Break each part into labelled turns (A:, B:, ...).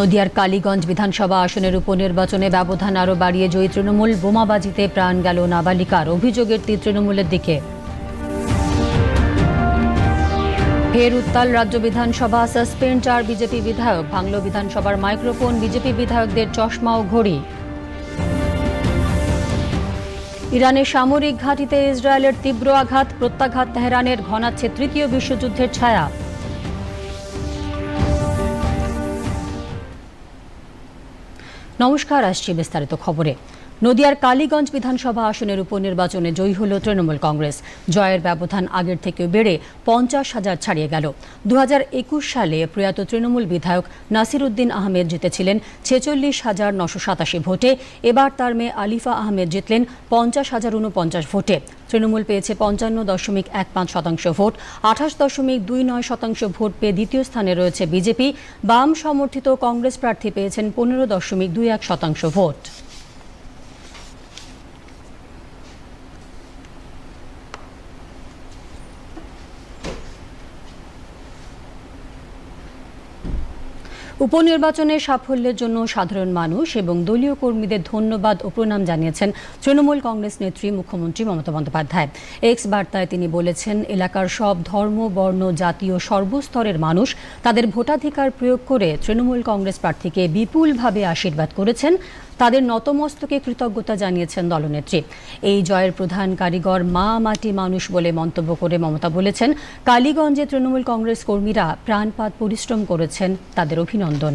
A: নদিয়ার কালীগঞ্জ বিধানসভা আসনের উপনির্বাচনে ব্যবধান আরও বাড়িয়ে জয়ী তৃণমূল, বোমাবাজিতে প্রাণ গেল নাবালিকার। অভিযোগের তীর তৃণমূলের দিকে। ফের উত্তাল রাজ্য বিধানসভা, সাসপেন্ড চার বিজেপি বিধায়ক। ভাঙল বিধানসভার মাইক্রোফোন, বিজেপি বিধায়কদের চশমা ও ঘড়ি। ইরানের সামরিক ঘাঁটিতে ইসরায়েলের তীব্র আঘাত, প্রত্যাঘাত তেহরানের ঘনাচ্ছে তৃতীয় বিশ্বযুদ্ধের ছায়া। নমস্কার আসছি বিস্তারিত খবরে। নদিয়ার কালীগঞ্জ বিধানসভা আসনের উপনির্বাচনে জয়ী হল তৃণমূল কংগ্রেস। জয়ের ব্যবধান আগের থেকে বেড়ে পঞ্চাশ হাজার ছাড়িয়ে গেল। দু হাজার একুশ সালে প্রয়াত তৃণমূল বিধায়ক নাসির উদ্দিন আহমেদ জিতেছিলেন ছেচল্লিশ হাজার নশো সাতাশি ভোটে। এবার তার মেয়ে আলিফা আহমেদ জিতলেন পঞ্চাশ হাজার উনপঞ্চাশ ভোটে। তৃণমূল পেয়েছে পঞ্চান্ন দশমিক এক পাঁচ শতাংশ ভোট। আঠাশ দশমিক দুই নয় শতাংশ ভোট পেয়ে দ্বিতীয় স্থানে রয়েছে বিজেপি। বাম সমর্থিত কংগ্রেস প্রার্থী পেয়েছেন পনেরো দশমিক দুই এক শতাংশ ভোট। উপনির্বাচনের সাফল্যের জন্য সাধারণ মানুষ এবং দলীয় কর্মীদের ধন্যবাদ ও প্রণাম জানিয়েছেন তৃণমূল কংগ্রেস নেত্রী মুখ্যমন্ত্রী মমতা বন্দ্যোপাধ্যায়। এক্স বার্তায় তিনি বলেছেন, এলাকার সব ধর্ম, বর্ণ জাতীয় সর্বস্তরের মানুষ তাদের ভোটাধিকার প্রয়োগ করে তৃণমূল কংগ্রেস প্রার্থীকে বিপুলভাবে আশীর্বাদ করেছেন। তাদের নতমস্তকে কৃতজ্ঞতা জানিয়েছেন দলনেত্রী। এই জয়ের প্রধান কারিগর মা মাটি মানুষ বলে মন্তব্য করে মমতা বলেছেন। কালীগঞ্জে তৃণমূল কংগ্রেস কর্মীরা প্রাণপাত পরিশ্রম করেছেন তাদের অভিনন্দন।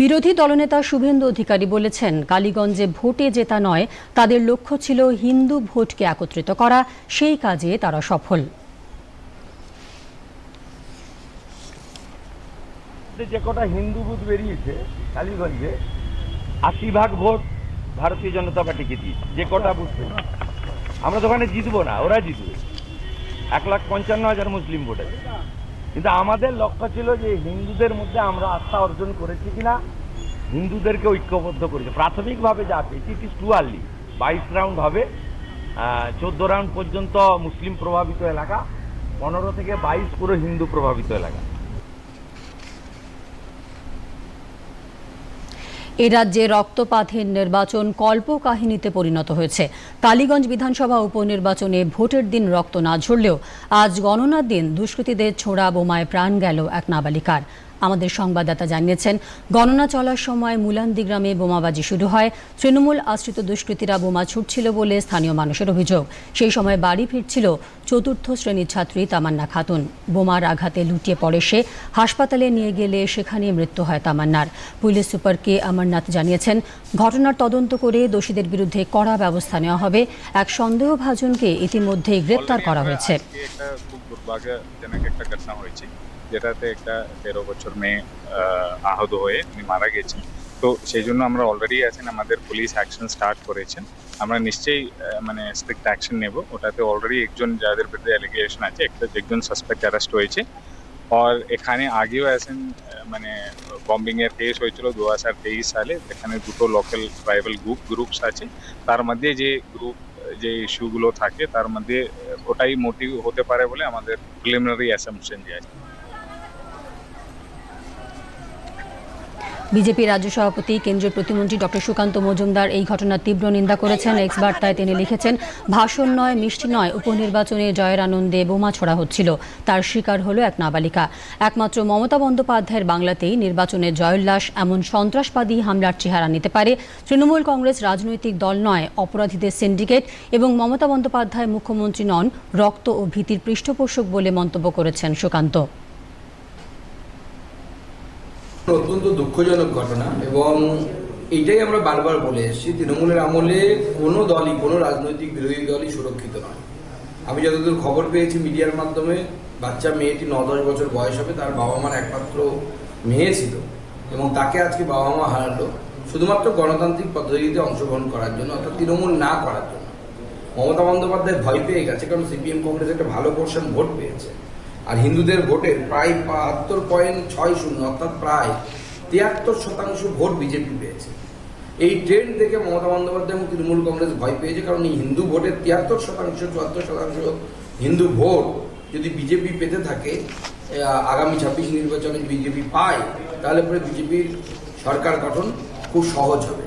A: বিরোধী দলনেতা শুভেন্দু অধিকারী বলেছেন, কালীগঞ্জে ভোটে জেতা নয়, তাদের লক্ষ্য ছিল হিন্দু ভোটকে একত্রিত করা, সেই কাজে তারা সফল।
B: মধ্যে যে কটা হিন্দু বুথ বেরিয়েছে, কালীগঞ্জে, আশি ভাগ ভোট ভারতীয় জনতা পার্টিকে দিয়েছে, যে কটা বুথ। আমরা তো ওখানে জিতবো না, ওরা জিতবে। এক লাখ পঞ্চান্ন হাজার মুসলিম ভোট আছে। কিন্তু আমাদের লক্ষ্য ছিল যে হিন্দুদের মধ্যে আমরা আস্থা অর্জন করেছি কিনা, হিন্দুদেরকে ঐক্যবদ্ধ করেছে। প্রাথমিকভাবে যা পেয়েছি ইট ইস টু আর্লি বাইশ রাউন্ড হবে চোদ্দ রাউন্ড পর্যন্ত মুসলিম প্রভাবিত এলাকা, পনেরো থেকে বাইশ পুরো হিন্দু প্রভাবিত এলাকা।
A: এ রাজ্যে রক্তপাতহীন নির্বাচন কল্পকাহিনীতে পরিণত হয়েছে। কালীগঞ্জ বিধানসভা উপনির্বাচনে ভোটের দিন রক্ত না ঝরলেও আজ গণনার দিন দুষ্কৃতীদের ছোড়া বোমায় প্রাণ গেল এক নাবালিকার। আমাদের সংবাদদাতা জানিয়েছেন, গণনা চলার সময় মুলান্দি গ্রামে বোমাবাজি শুরু হয়। তৃণমূল আশ্রিত দুষ্কৃতীরা বোমা ছুটছিল বলে স্থানীয় মানুষের অভিযোগ। সেই সময় বাড়ি ফিরছিল চতুর্থ শ্রেণির ছাত্রী তামান্না খাতুন। বোমার আঘাতে লুটিয়ে পড়ে সে, হাসপাতালে নিয়ে গেলে সেখানে মৃত্যু হয় তামান্নার। পুলিশ সুপার কে অমরনাথ জানিয়েছেন, ঘটনার তদন্ত করে দোষীদের বিরুদ্ধে কড়া ব্যবস্থা নেওয়া হবে। এক সন্দেহভাজনকে ইতিমধ্যেই গ্রেপ্তার করা হয়েছে।
C: যেটাতে একটা তেরো বছর মেয়ে আহত হয়ে উনি মারা গেছেন। তো সেই জন্য আমরা অলরেডি আছেন, আমাদের পুলিশ অ্যাকশন স্টার্ট করেছেন। আমরা নিশ্চয়ই মানে স্ট্রিক্ট অ্যাকশন নেব। ওটাতে অলরেডি একজন যাদের বিরুদ্ধে অ্যালিগেশন আছে, একটা একজন সাসপেক্ট অ্যারেস্ট হয়েছে। আর এখানে আগেও আছেন মানে বম্বিং এর কেস হয়েছিল দু হাজার তেইশ সালে। এখানে দুটো লোকাল ট্রাইবাল গ্রুপ গ্রুপস আছে। তার মধ্যে যে গ্রুপ যে ইস্যুগুলো থাকে, তার মধ্যে ওটাই মোটিভ হতে পারে বলে আমাদের প্রিলিমিনারি অ্যাসাম্পশন যে আছে।
A: বিজেপি রাজ্য সভাপতি, কেন্দ্রীয় প্রতিমন্ত্রী ডক্টর সুকান্ত মজুমদার এই ঘটনার তীব্র নিন্দা করেছেন। এক্স বার্তায় তিনি লিখেছেন, ভাষণ নয়, মিষ্টি নয়, উপনির্বাচনে জয়ের আনন্দে বোমা ছোড়া হচ্ছিল। তার শিকার হলো এক নাবালিকা। একমাত্র মমতা বন্দ্যোপাধ্যায়ের বাংলাতেই নির্বাচনে জয়োল্লাস এমন সন্ত্রাসবাদী হামলার চেহারা নিতে পারে। তৃণমূল কংগ্রেস রাজনৈতিক দল নয়, অপরাধীদের সিন্ডিকেট এবং মমতা বন্দ্যোপাধ্যায় মুখ্যমন্ত্রী নন, রক্ত ও ভীতির পৃষ্ঠপোষক বলে মন্তব্য করেছেন সুকান্ত।
D: অত্যন্ত দুঃখজনক ঘটনা এবং এইটাই আমরা বারবার বলে এসেছি, তৃণমূলের আমলে কোনো দলই, কোনো রাজনৈতিক বিরোধী দলই সুরক্ষিত নয়। আমি যতদূর খবর পেয়েছি মিডিয়ার মাধ্যমে, বাচ্চা মেয়েটি ন দশ বছর বয়স হবে, তার বাবা মার একমাত্র মেয়ে ছিল এবং তাকে আজকে বাবা মা হারালো, শুধুমাত্র গণতান্ত্রিক পদ্ধতিতে অংশগ্রহণ করার জন্য, অর্থাৎ তৃণমূল না করার জন্য। মমতা বন্দ্যোপাধ্যায় ভয় পেয়ে গেছে, কারণ সিপিএম কংগ্রেস একটা ভালো পোর্শন ভোট পেয়েছে। হিন্দুদের ভোটের প্রায় বাহাত্তর পয়েন্ট ছয় শূন্য, অর্থাৎ প্রায় তিয়াত্তর শতাংশ ভোট বিজেপি পেয়েছে। এই ট্রেন্ড দেখে মমতা বন্দ্যোপাধ্যায় এবং তৃণমূল কংগ্রেস ভয় পেয়েছে, কারণ এই হিন্দু ভোটের তিয়াত্তর শতাংশ, চুয়াত্তর শতাংশ হিন্দু ভোট যদি বিজেপি পেতে থাকে আগামী ছাব্বিশ নির্বাচনে বিজেপি পায়, তাহলে পরে বিজেপির সরকার গঠন খুব সহজ হবে।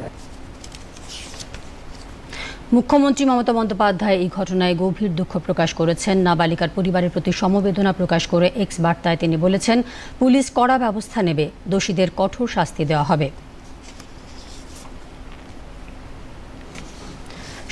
A: মুখ্যমন্ত্রী মমতা বন্দ্যোপাধ্যায় এই ঘটনায় গভীর দুঃখ প্রকাশ করেছেন। নাবালিকার পরিবারের প্রতি সমবেদনা প্রকাশ করে এক্স বার্তায় তিনি বলেছেন, পুলিশ কড়া ব্যবস্থা নেবে, দোষীদের কঠোর শাস্তি দেওয়া হবে।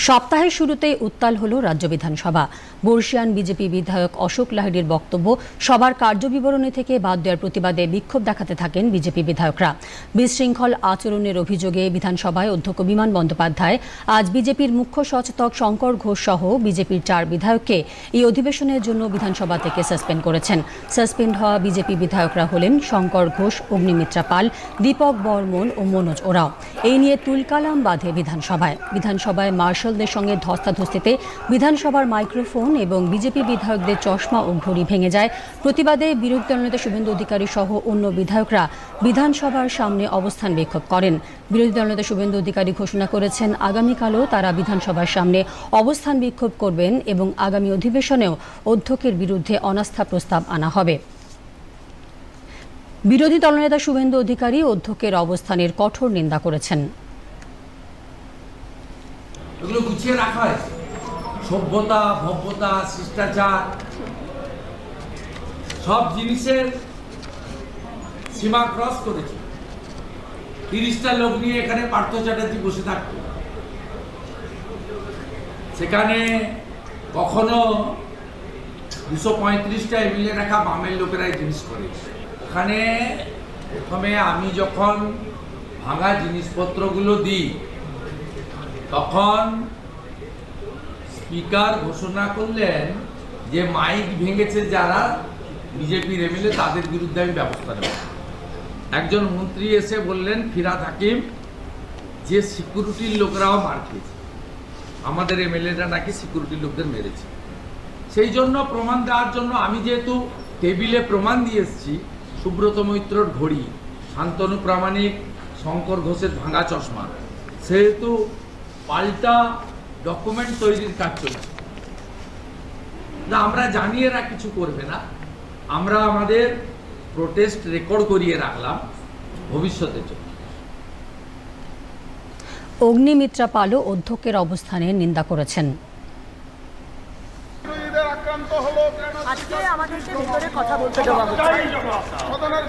A: সপ্তাহের শুরুতেই উত্তাল হল রাজ্য বিধানসভা। বর্ষিয়ান বিজেপি বিধায়ক অশোক লাহিড়ির বক্তব্য সবার কার্যবিবরণী থেকে বাদ দেওয়ার প্রতিবাদে বিক্ষোভ দেখাতে থাকেন বিজেপি বিধায়করা। বিশৃঙ্খল আচরণের অভিযোগে বিধানসভায় অধ্যক্ষ বিমান বন্দ্যোপাধ্যায়, আজ বিজেপির মুখ্য সচেতক শঙ্কর ঘোষ সহ বিজেপির চার বিধায়ককে এই অধিবেশনের জন্য বিধানসভা থেকে সাসপেন্ড করেছেন। সাসপেন্ড হওয়া বিজেপি বিধায়করা হলেন শঙ্কর ঘোষ, অগ্নিমিত্রা পাল, দীপক বর্মন ও মনোজ ওরাও। এই নিয়ে তুলকালাম বাঁধে বিধানসভায়। বিধানসভায় মার্শালদের সঙ্গে ধস্তাধস্তিতে বিধানসভার মাইক্রোফোন এবং বিজেপি বিধায়কদের চশমা ও ঘড়ি ভেঙে যায়। প্রতিবাদে বিরোধী দলনেতা শুভেন্দু অধিকারী সহ অন্য বিধায়করা বিধানসভার সামনে অবস্থান বিক্ষোভ করেন। বিরোধী দলনেতা শুভেন্দু অধিকারী ঘোষণা করেছেন, আগামীকালও তারা বিধানসভার সামনে অবস্থান বিক্ষোভ করবেন এবং আগামী অধিবেশনেও অধ্যক্ষের বিরুদ্ধে অনাস্থা প্রস্তাব আনা হবে। বিরোধী দলনেতা শুভেন্দু অধিকারী অধ্যক্ষের অবস্থানের কঠোর নিন্দা করেছেন।
B: এগুলো গুছিয়ে রাখা হয়েছে সভ্যতা, ভব্যতা, শিষ্টাচার, সব জিনিসের সীমা ক্রস করেছে। তিরিশটা লোক নিয়ে এখানে পার্থ চ্যাটার্জি বসে থাকতো। সেখানে কখনো দুশো পঁয়ত্রিশটা এমএলএ রাখা বামের লোকেরা এই জিনিস করে। ওখানে প্রথমে আমি যখন ভাঙা জিনিসপত্রগুলো দিই তখন স্পিকার ঘোষণা করলেন যে মাইক ভেঙেছে যারা বিজেপির এমএলএ তাদের বিরুদ্ধে আমি ব্যবস্থা নেব। একজন মন্ত্রী এসে বললেন, ফিরাদ হাকিম, যে সিকিউরিটির লোকরাও মার খেয়েছে। আমাদের এমএলএরা নাকি সিকিউরিটির লোকদের মেরেছে। সেই জন্য প্রমাণ দেওয়ার জন্য আমি যেহেতু টেবিলে প্রমাণ দিয়ে এসেছি, সুব্রত মৈত্রর ঘড়ি, শান্তনু প্রামাণিক, শঙ্কর ঘোষের ভাঙা চশমা, সেহেতু পাল্টা ডকুমেন্ট তৈরির কাজ চলছে। না, আমরা জানিয়ে এরা কিছু করবে না। আমরা আমাদের প্রোটেস্ট রেকর্ড করিয়ে রাখলাম ভবিষ্যতের জন্য।
A: অগ্নিমিত্রা পালও অধ্যক্ষের অবস্থানে নিন্দা করেছেন
E: বিরোধীদের আক্রান্ত হলো কেন
F: আজকে আমাদেরকে ভেতরে কথা বলতে দেওয়া হচ্ছে।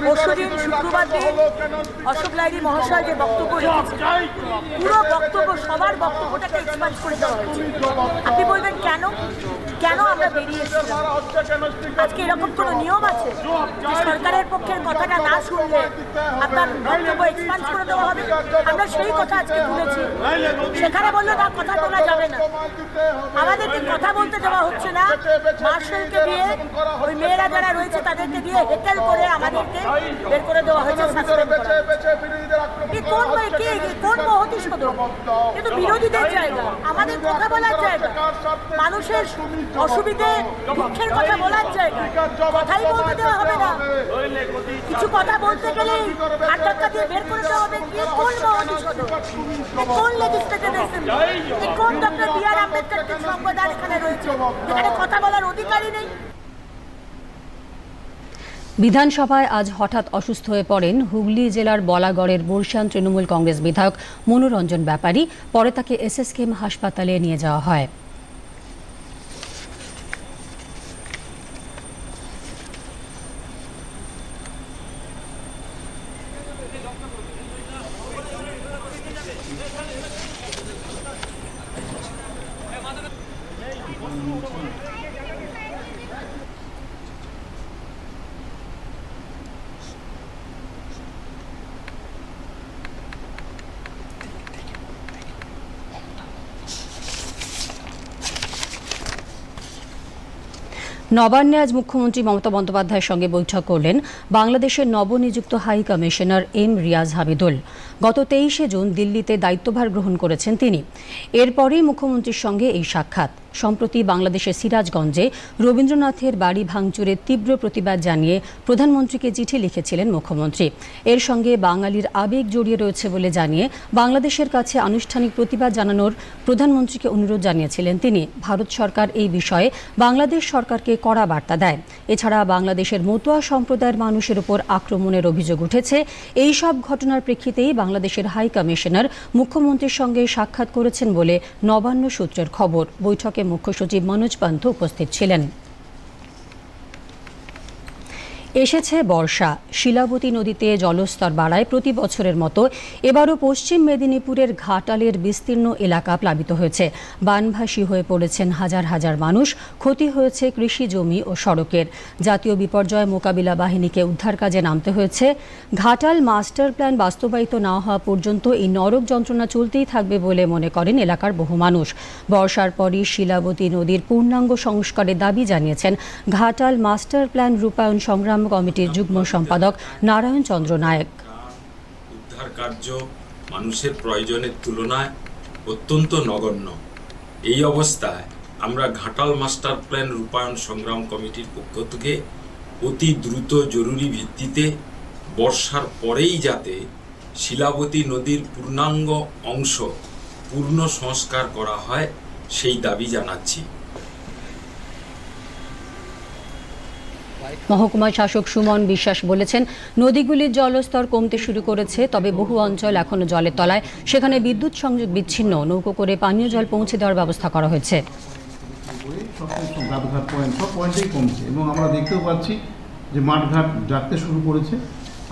F: পরশুদিন শুক্রবার দিন অশোক লাইরি মহাশয় যে বক্তব্য পুরো বক্তব্য, সবার বক্তব্যটাকে এক্সপান্স করে দেওয়া হয়েছে। আপনি বলবেন কেন? কেন আমরা বেরিয়ে আজকে এরকম কোনো নিয়ম আছে যে সরকারের পক্ষের কথাটা না শুনলে আপনার বক্তব্য এক্সপান্স করে দেওয়া হবে? আমরা সেই কথা আজকে তুলেছি। সেখানে বলল, না, কথা তোলা যাবে না। আমাদেরকে কথা বলতে দেওয়া হচ্ছে না। মার্শালকে দিয়ে, ওই মেয়েরা যারা রয়েছে তাদেরকে দিয়ে হেটেল করে আমাদেরকে বের করে দেওয়া হয়েছে কোন কি
E: কেন?
F: কোন মহতি সদন কিন্তু বিরোধীদের জায়গা। আমাদের কথা বলার জায়গা। মানুষের অসুবিধে দুঃখের কথা বলার জায়গা কথাই বলতে দেওয়া হবে না। কিছু কথা বলতে গেলে ধাক্কা দিয়ে বের করে দেওয়া হবে। কোন কোন কোন ডক্টর এখানে রয়েছে কথা বলার অধিকারই নেই।
A: বিধানসভায় আজ হঠাৎ অসুস্থ হয়ে পড়েন হুগলি জেলার বলাগড়ের বর্ষিয়ান তৃণমূল কংগ্রেস বিধায়ক মনোরঞ্জন ব্যাপারী। পরে তাকে এসএসকেএম হাসপাতালে নিয়ে যাওয়া হয়। নবান্নে আজ মুখ্যমন্ত্রী মমতা বন্দ্যোপাধ্যায়ের সঙ্গে বৈঠক করলেন বাংলাদেশের নবনিযুক্ত high commissioner M Riaz Hamidul. গত তেইশে জুন দিল্লিতে দায়িত্বভার গ্রহণ করেছেন তিনি। এরপরই মুখ্যমন্ত্রীর সঙ্গে এই সাক্ষাৎ। সম্প্রতি বাংলাদেশের সিরাজগঞ্জে রবীন্দ্রনাথের বাড়ি ভাঙচুরের তীব্র প্রতিবাদ জানিয়ে প্রধানমন্ত্রীকে চিঠি লিখেছিলেন মুখ্যমন্ত্রী। এর সঙ্গে বাঙালির আবেগ জড়িয়ে রয়েছে বলে জানিয়ে বাংলাদেশের কাছে আনুষ্ঠানিক প্রতিবাদ জানানোর প্রধানমন্ত্রীকে অনুরোধ জানিয়েছিলেন তিনি। ভারত সরকার এই বিষয়ে বাংলাদেশ সরকারকে কড়া বার্তা দেয়। এছাড়া বাংলাদেশের মতুয়া সম্প্রদায়ের মানুষের উপর আক্রমণের অভিযোগ উঠেছে। এই সব ঘটনার প্রেক্ষিতেই বাংলাদেশের হাই কমিশনার মুখ্যমন্ত্রীর সঙ্গে সাক্ষাৎ করেছেন বলে নবান্ন সূত্রের খবর। বৈঠকে মুখ্য সচিব মনোজ পান্থ উপস্থিত ছিলেন। এসেছে বর্ষা। শিলাবতী নদীতে জলস্তর বাড়ায় প্রতি বছরের মতো এবারও পশ্চিম মেদিনীপুরের ঘাটালের বিস্তীর্ণ এলাকা প্লাবিত হয়েছে। বানভাসী হয়ে পড়েছেন হাজার হাজার মানুষ, ক্ষতি হয়েছে কৃষি জমি ও সড়কের। জাতীয় বিপর্যয় মোকাবিলা বাহিনীকে উদ্ধার কাজে নামতে হয়েছে। ঘাটাল মাস্টার প্ল্যান বাস্তবায়িত না হওয়া পর্যন্ত এই নরক যন্ত্রণা চলতেই থাকবে বলে মনে করেন এলাকার বহু মানুষ। বর্ষার পরই শিলাবতী নদীর পূর্ণাঙ্গ সংস্কারের দাবি জানিয়েছেন ঘাটাল মাস্টার প্ল্যান রূপায়ণ সংগ্রাম কমিটির যুগ্ম সম্পাদক নারায়ণ চন্দ্র নায়ক।
G: উদ্ধার কার্য মানুষের প্রয়োজনের তুলনায় অত্যন্ত নগণ্য। এই অবস্থায় আমরা ঘাটাল মাস্টার প্ল্যান রূপায়ণ সংগ্রাম কমিটির পক্ষ থেকে অতি দ্রুত জরুরি ভিত্তিতে বর্ষার পরেই যাতে শিলাবতী নদীর পূর্ণাঙ্গ অংশ পূর্ণ সংস্কার করা হয়, সেই দাবি জানাচ্ছি।
A: মহকুমা শাসক সুমন বিশ্বাস বলেছেন, নদীগুলির জলস্তর কমতে শুরু করেছে, তবে বহু অঞ্চল এখনও জলের তলায়। সেখানে বিদ্যুৎ সংযোগ বিচ্ছিন্ন, নৌকো করে পানীয় জল পৌঁছে দেওয়ার ব্যবস্থা করা হয়েছে।
H: এবং আমরা দেখতেও পাচ্ছি যে মাঠঘাট জাগতে শুরু করেছে,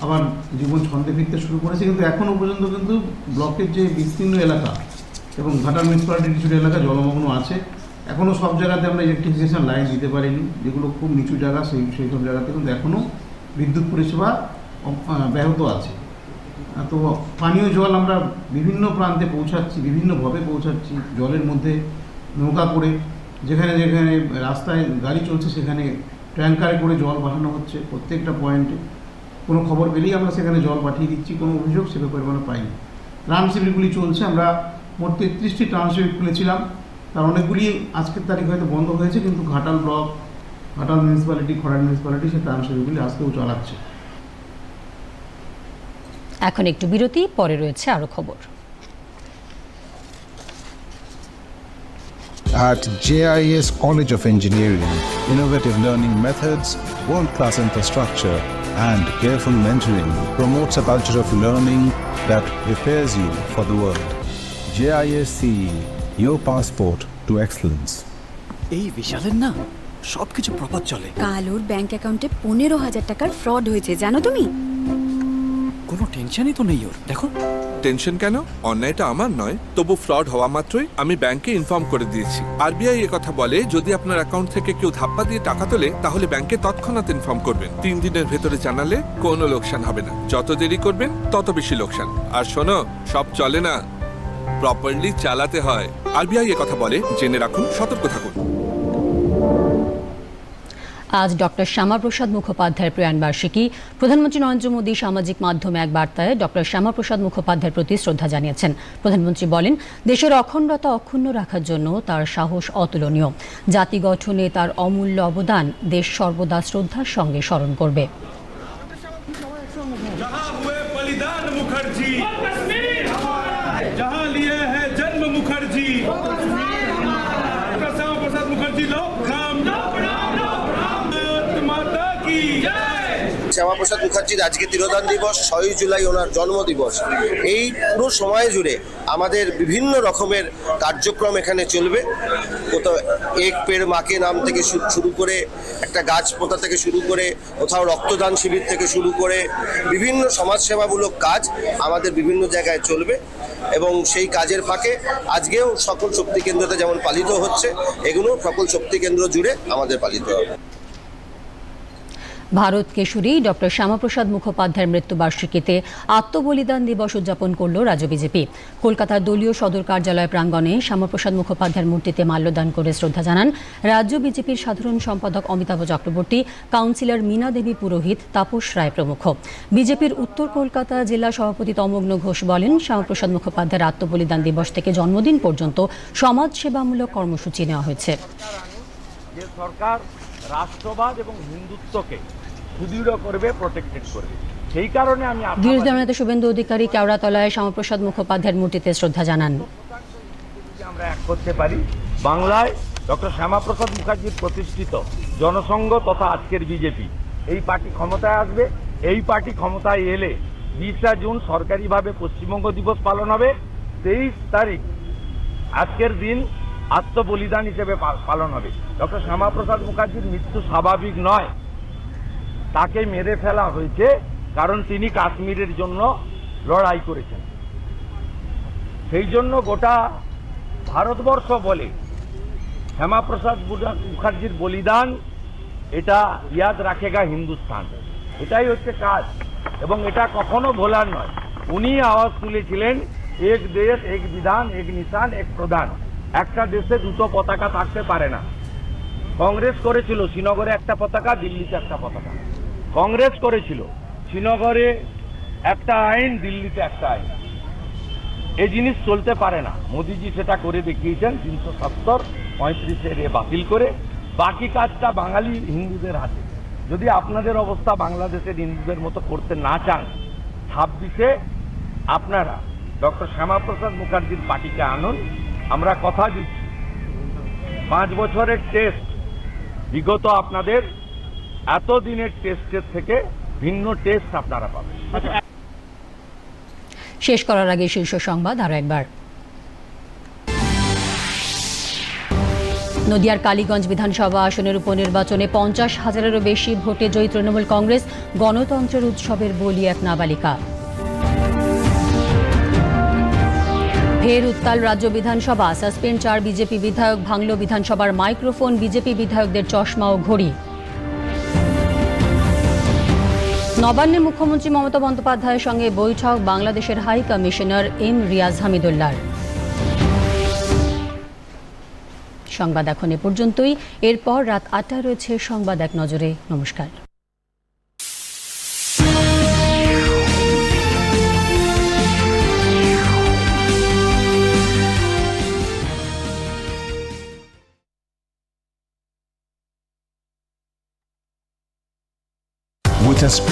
H: আবার জীবন ছন্দে ফিরতে শুরু করেছে, কিন্তু এখনও পর্যন্ত কিন্তু ব্লকের যে বিস্তীর্ণ এলাকা এবং ঘাটাল মিউনিসিপ্যালিটির কিছু এলাকা জলমগ্ন আছে। এখনও সব জায়গাতে আমরা ইলেকট্রিফিকেশন লাইন দিতে পারিনি। যেগুলো খুব নিচু জায়গা, সেই সেই সব জায়গাতে কিন্তু এখনও বিদ্যুৎ পরিষেবা ব্যাহত আছে। তো পানীয় জল আমরা বিভিন্ন প্রান্তে পৌঁছাচ্ছি, বিভিন্নভাবে পৌঁছাচ্ছি, জলের মধ্যে নৌকা করে, যেখানে যেখানে রাস্তায় গাড়ি চলছে সেখানে ট্যাঙ্কারে করে জল পাঠানো হচ্ছে প্রত্যেকটা পয়েন্টে। কোনো খবর পেলেই আমরা সেখানে জল পাঠিয়ে দিচ্ছি, কোনো অভিযোগ সে ব্যাপারে আমরা পাইনি। ত্রাণ চলছে, আমরা মোট তেত্রিশটি ত্রাণ খুলেছিলাম। তার অনেকগুলি আজকের তারিখ হয়তো বন্ধ হয়েছে কিন্তু Ghatal block Ghatal municipality Kharai municipality ত্রাণ শিবিরগুলি আজকেও চালাচ্ছে
A: এখন একটু বিরতি পরে রয়েছে আরও খবর
I: At JIS College of Engineering, innovative learning methods, world class infrastructure, and careful mentoring promotes a culture of learning that prepares you for the world. JIS Your passport to excellence.
J: এই বিশালের না সবকিছু প্রপার চলে।
K: কাল ওর bank অ্যাকাউন্টে পনেরো হাজার টাকার ফ্রড হয়েছে জানো তুমি?
J: কোনো টেনশনই তো নেই ওর দেখো।
L: টেনশন কেন? অন্যায়টা আমার নয় তবু ফ্রড হওয়া মাত্রই আমি ব্যাংকে ইনফর্ম করে দিয়েছি। আরবিআই কথা বলে যদি আপনার অ্যাকাউন্ট থেকে কেউ ধাপ্পা দিয়ে টাকা তোলে তাহলে ব্যাংকে তৎক্ষণাৎ ইনফর্ম করবেন। তিন দিনের ভেতরে জানালে কোনো লোকসান হবে না। যত দেরি করবেন তত বেশি লোকসান। আর শোনো সব চলে না? প্রপারলি চালাতে হয়। আরবিআই কথা বলে জেনে রাখুন সতর্ক থাকুন।
A: আজ ডক্টর শ্যামাপ্রসাদ মুখোপাধ্যায়ের প্রয়াণবার্ষিকী প্রধানমন্ত্রী নরেন্দ্র মোদী সামাজিক মাধ্যমে এক বার্তায় ডক্টর শ্যামাপ্রসাদ মুখোপাধ্যায়ের প্রতি শ্রদ্ধা জানিয়েছেন। প্রধানমন্ত্রী বলেন দেশের অখণ্ডতা অক্ষুণ্ণ রাখার জন্য তার সাহস অতুলনীয়। জাতি গঠনে তার অমূল্য অবদান দেশ সর্বদা শ্রদ্ধার সঙ্গে স্মরণ করবে।
M: जहाँ लिए है जन्म मुखर्जी श्यामा प्रसाद मुखर्जी लो राम भारत माता की
N: শ্যামাপ্রসাদ মুখার্জির আজকে তিরোধান দিবস ছয়ই জুলাই ওনার জন্মদিবস এই পুরো সময় জুড়ে আমাদের বিভিন্ন রকমের কার্যক্রম এখানে চলবে কোথাও এক পেড় মাকে নাম থেকে শু- শুরু করে একটা গাছ পোতা থেকে শুরু করে কোথাও রক্তদান শিবির থেকে শুরু করে বিভিন্ন সমাজসেবামূলক কাজ আমাদের বিভিন্ন জায়গায় চলবে এবং সেই কাজের ফাঁকে আজকেও সকল শক্তি কেন্দ্রতে যেমন পালিত হচ্ছে, এগুলো সকল শক্তি কেন্দ্র জুড়ে আমাদের পালিত হবে।
A: ভারত কেশরী ডক্টর শ্যামাপ্রসাদ মুখোপাধ্যায়ের মৃত্যুবার্ষিকীতে আত্মবলিদান দিবস উদযাপন করল রাজ্য বিজেপি। কলকাতার দলীয় সদর কার্যালয় প্রাঙ্গণে শ্যামাপ্রসাদ মুখোপাধ্যায়ের মূর্তিতে মাল্যদান করে শ্রদ্ধা জানান রাজ্য বিজেপির সাধারণ সম্পাদক অমিতাভ চক্রবর্তী, কাউন্সিলর মীনা দেবী পুরোহিত, তাপস রায় প্রমুখ। বিজেপির উত্তর কলকাতা জেলা সভাপতি তমগ্ন ঘোষ বলেন, শ্যামাপ্রসাদ মুখোপাধ্যায়ের আত্মবলিদান দিবস থেকে জন্মদিন পর্যন্ত সমাজসেবামূলক কর্মসূচি নেওয়া হয়েছে।
B: সরকার রাষ্ট্রবাদ এবং হিন্দুত্বকে সুদৃঢ় করবে প্রোটেক্টেড করবে। সেই কারণে আমি
A: বিরোধী দলনেতা শুভেন্দু অধিকারী কেওড়াতলায় শ্যামাপ্রসাদ মুখোপাধ্যায়ের মূর্তিতে শ্রদ্ধা জানান।
B: আমরা এক করতে পারি বাংলায় ডক্টর শ্যামাপ্রসাদ মুখার্জির প্রতিষ্ঠিত জনসংঘ তথা আজকের বিজেপি এই পার্টি ক্ষমতায় আসবে এই পার্টি ক্ষমতায় এলে বিশটা জুন সরকারিভাবে পশ্চিমবঙ্গ দিবস পালন হবে তেইশ তারিখ আজকের দিন আত্মবলিদান হিসেবে পালন হবে। ডক্টর শ্যামাপ্রসাদ মুখার্জির মৃত্যু স্বাভাবিক নয়। তাকে মেরে ফেলা হয়েছে কারণ তিনি কাশ্মীরের জন্য লড়াই করেছেন। সেই জন্য গোটা ভারতবর্ষ বলে শ্যামাপ্রসাদ মুখার্জির বলিদান, এটা ইয়াদ রাখেগা হিন্দুস্তান। এটাই হচ্ছে কাজ, এবং এটা কখনো ভোলার নয়। উনি আওয়াজ তুলেছিলেন, এক দেশ, এক বিধান, এক নিশান, এক প্রধান। একটা দেশে দুটো পতাকা থাকতে পারে না। কংগ্রেস করেছিল শ্রীনগরে একটা পতাকা, দিল্লিতে একটা পতাকা। কংগ্রেস করেছিল শ্রীনগরে একটা আইন, দিল্লিতে একটা আইন। এই জিনিস চলতে পারে না। মোদিজি সেটা করে দেখিয়েছেন তিনশো সত্তর পঁয়ত্রিশের এ বাতিল করে। বাকি কাজটা বাঙালি, হিন্দুদের হাতে। যদি আপনাদের অবস্থা বাংলাদেশের হিন্দুদের মতো করতে না চান, ছাব্বিশে আপনারা ডক্টর শ্যামাপ্রসাদ মুখার্জির পার্টিকে আনুন। আমরা কথা দিচ্ছি। পাঁচ বছরের টেস্ট বিগত আপনাদের এত দিনের টেস্টের থেকে ভিন্ন টেস্ট আপনারা পাবেন।
A: শেষ করার আগে শীর্ষ সংবাদ আরও একবার। নদিয়ার কালীগঞ্জ বিধানসভা আসনের উপনির্বাচনে পঞ্চাশ হাজারেরও বেশি ভোটে জয়ী তৃণমূল কংগ্রেস গণতন্ত্রের উৎসবের বলি এক নাবালিকা। ফের উত্তাল রাজ্য বিধানসভা। সাসপেন্ড চার বিজেপি বিধায়ক, ভাঙল বিধানসভার মাইক্রোফোন, বিজেপি বিধায়কদের চশমা ও ঘড়ি। নবান্নে মুখ্যমন্ত্রী মমতা বন্দ্যোপাধ্যায়ের সঙ্গে বৈঠক, বাংলাদেশের হাই কমিশনার এম রিয়াজ হামিদুল্লার। সংবাদ এখন এ পর্যন্তই। এরপর রাত আটটা রয়েছে সংবাদ এক নজরে। নমস্কার।
I: latest